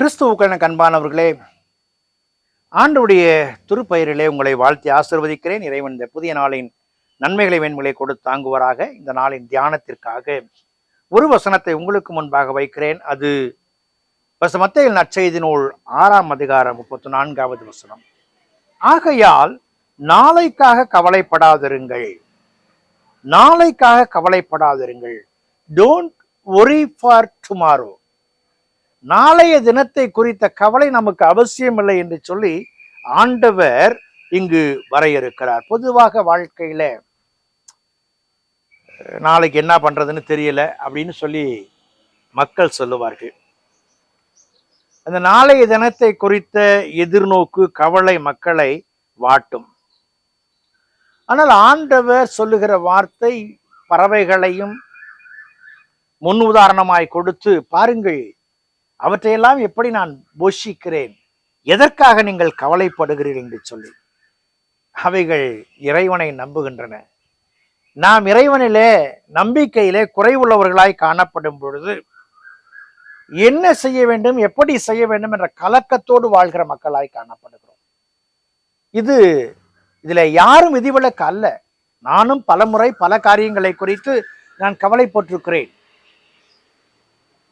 கிறிஸ்துவுக்கான கண்பானவர்களே ஆண்டுடைய திருப்பெயரிலே உங்களை வாழ்த்தி ஆசிர்வதிக்கிறேன். இறைவன் இந்த புதிய நாளின் நன்மைகளை மேன்மைகளை கொடுத்து தாங்குவராக. இந்த நாளின் தியானத்திற்காக ஒரு வசனத்தை உங்களுக்கு முன்பாக வைக்கிறேன். அது வசமத்தையில் நற்செய்தி நூல் ஆறாம் அதிகாரம் முப்பத்தி நான்காவது வசனம். ஆகையால் நாளைக்காக கவலைப்படாதிருங்கள். நாளைக்காக கவலைப்படாதிருங்கள். டோன்ட் ஒரி ஃபார் டுமாரோ நாளைய தினத்தை குறித்த கவலை நமக்கு அவசியமில்லை என்று சொல்லி ஆண்டவர் இங்கு வரையறுக்கிறார். பொதுவாக வாழ்க்கையில நாளைக்கு என்ன பண்றதுன்னு தெரியல அப்படின்னு சொல்லி மக்கள் சொல்லுவார்கள். அந்த நாளைய தினத்தை குறித்த எதிர்நோக்கு கவலை மக்களை வாட்டும். ஆனால் ஆண்டவர் சொல்லுகிற வார்த்தை பறவைகளையும் முன் உதாரணமாய் கொடுத்து பாருங்கள் அவற்றையெல்லாம் எப்படி நான் போஷிக்கிறேன்? எதற்காக நீங்கள் கவலைப்படுகிறீர்கள் என்று சொல்லி. அவைகள் இறைவனை நம்புகின்றன. நாம் இறைவனிலே நம்பிக்கையிலே குறைவுள்ளவர்களாய் காணப்படும் பொழுது என்ன செய்ய வேண்டும் எப்படி செய்ய வேண்டும் என்ற கலக்கத்தோடு வாழ்கிற மக்களாய் காணப்படுகிறோம். இது இதுல யாரும் விதிவிலக்கு அல்ல. நானும் பலமுறை பல காரியங்களை குறித்து நான் கவலைப்பட்டிருக்கிறேன்.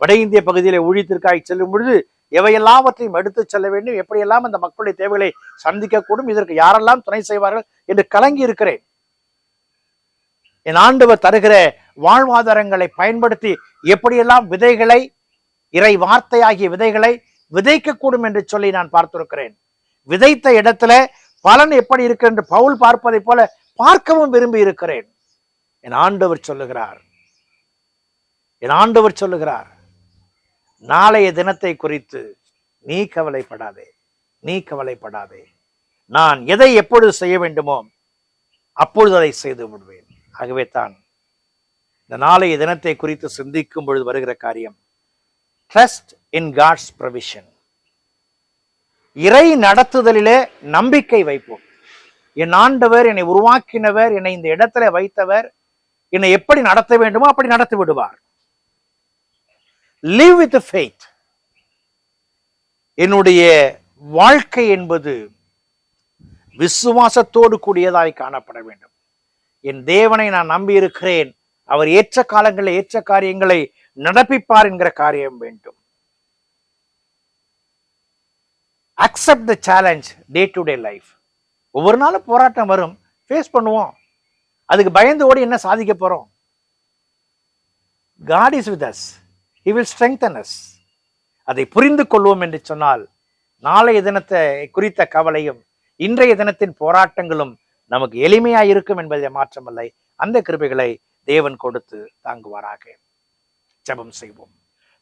வட இந்திய பகுதியிலே ஊழியத்திற்காக செல்லும் பொழுது எவையெல்லாவற்றையும் எடுத்து செல்ல வேண்டும் எப்படியெல்லாம் அந்த மக்களுடைய தேவைகளை சந்திக்கக்கூடும் இதற்கு யாரெல்லாம் துணை செய்வார்கள் என்று கலங்கி இருக்கிறேன். என் ஆண்டவர் தருகிற வாழ்வாதாரங்களை பயன்படுத்தி எப்படியெல்லாம் விதைகளை இறை வார்த்தையாகிய விதைகளை விதைக்கக்கூடும் என்று சொல்லி நான் பார்த்திருக்கிறேன். விதைத்த இடத்துல பலன் எப்படி இருக்கு என்று பவுல் பார்ப்பதைப் போல பார்க்கவும் விரும்பி இருக்கிறேன். என் ஆண்டவர் சொல்லுகிறார். என் ஆண்டவர் சொல்லுகிறார். நாளைய தினத்தை குறித்து நீ கவலைப்படாதே நீ கவலைப்படாதே. நான் எதை எப்பொழுது செய்ய வேண்டுமோ அப்பொழுது அதை செய்து விடுவேன். ஆகவே தான் இந்த நாளைய தினத்தை குறித்து சிந்திக்கும் பொழுது வருகிற காரியம் ட்ரஸ்ட் இன் காட்ஸ் ப்ரொவிஷன் இறை நடத்துதலிலே நம்பிக்கை வைப்போம். என் ஆண்டவர் என்னை உருவாக்கினவர் என்னை இந்த இடத்துல வைத்தவர் என்னை எப்படி நடத்த வேண்டுமோ அப்படி நடத்தி விடுவார். லிவ் வித் ஃபெய்த் என்னுடைய வாழ்க்கை என்பது விசுவாசத்தோடு கூடியதாய் காணப்பட வேண்டும். என் தேவனை நான் நம்பி இருக்கிறேன் அவர் ஏற்ற காலங்களில் ஏற்ற காரியங்களை நடப்பிப்பார் என்கிற காரியம் வேண்டும். Accept the challenge day to day life ஒவ்வொரு நாளும் போராட்டம் வரும். ஃபேஸ் பண்ணுவோம். அதுக்கு பயந்து ஓடி என்ன சாதிக்க போறோம்? God is with us he will strengthen us அதை புரிந்து கொள்வோம் என்று சொன்னால் நாளைய தினத்தை குறித்த கவலையும் இன்றைய தினத்தின் போராட்டங்களும் நமக்கு எளிமையாக இருக்கும் என்பதை மாற்றமில்லை. அந்த கிருபைகளை தேவன் கொடுத்து தாங்குவாராக. ஜபம் செய்வோம்.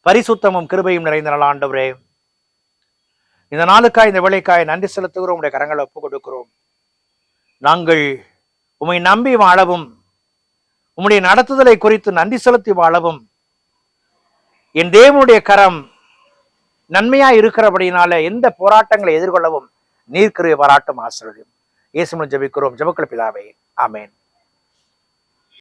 பரிசுத்தமும் கிருபையும் நிறைந்த நாள் ஆண்டவரே இந்த நாளுக்காய் இந்த வேலைக்காய் நன்றி செலுத்துகிறோம். உடைய கரங்களை ஒப்புக் கொடுக்கிறோம். நாங்கள் உம்மை நம்பி வாழவும் உம்முடைய நடத்துதலை குறித்து நன்றி செலுத்தி வாழவும் என் தேவனுடைய கரம் நன்மையா இருக்கிறபடினால எந்த போராட்டங்களை எதிர்கொள்ளவும் நீர்க்கிருவை பாராட்டும் ஆசிரியம் இயேசுமன் ஜபிக்கிறோம். ஜெபக்கள் பிதாவை. ஆமேன்.